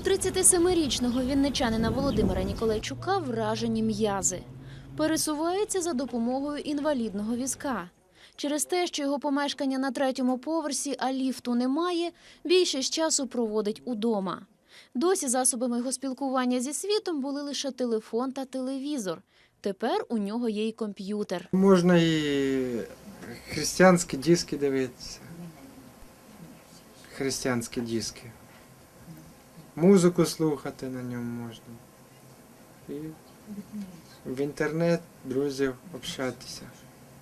У 37-річного вінничанина Володимира Ніколайчука вражені м'язи. Пересувається за допомогою інвалідного візка. Через те, що його помешкання на третьому поверсі, а ліфту немає, більшість часу проводить удома. Досі засобами його спілкування зі світом були лише телефон та телевізор. Тепер у нього є й комп'ютер. Можна і християнські диски дивитися. Християнські диски. Музику слухати на ньому можна. І в інтернет друзів общатися.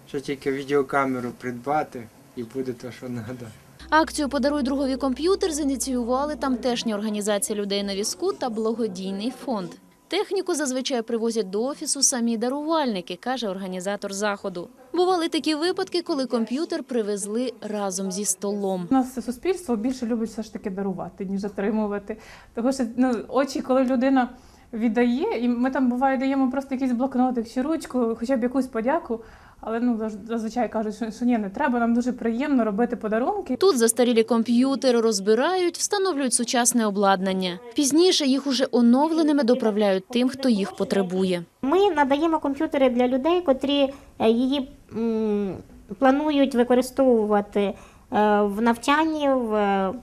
Що тільки відеокамеру придбати і буде те, що треба. Акцію Подаруй другові комп'ютер зініціювали тамтешні організація людей на візку та благодійний фонд. Техніку зазвичай привозять до офісу самі дарувальники, каже організатор заходу. Бували такі випадки, коли комп'ютер привезли разом зі столом. У нас суспільство більше любить все ж таки дарувати, ніж отримувати. Тому що ну, очі, коли людина віддає, і ми там буває даємо просто якийсь блокнотик чи ручку, хоча б якусь подяку. Але ну зазвичай кажуть, що, що ні, не треба. Нам дуже приємно робити подарунки. Тут застарілі комп'ютери розбирають, встановлюють сучасне обладнання. Пізніше їх уже оновленими доправляють тим, хто їх потребує. Ми надаємо комп'ютери для людей, котрі е, її планують використовувати е, в навчанні, в е,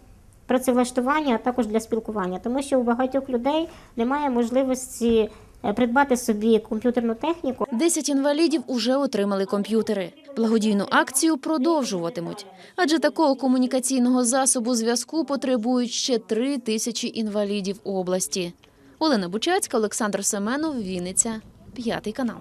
працевлаштуванні, а також для спілкування, тому що у багатьох людей немає можливості придбати собі комп'ютерну техніку. Десять інвалідів уже отримали комп'ютери. Благодійну акцію продовжуватимуть, адже такого комунікаційного засобу зв'язку потребують ще три тисячі інвалідів області. Олена Бучацька, Олександр Семенов, Вінниця, п'ятий канал.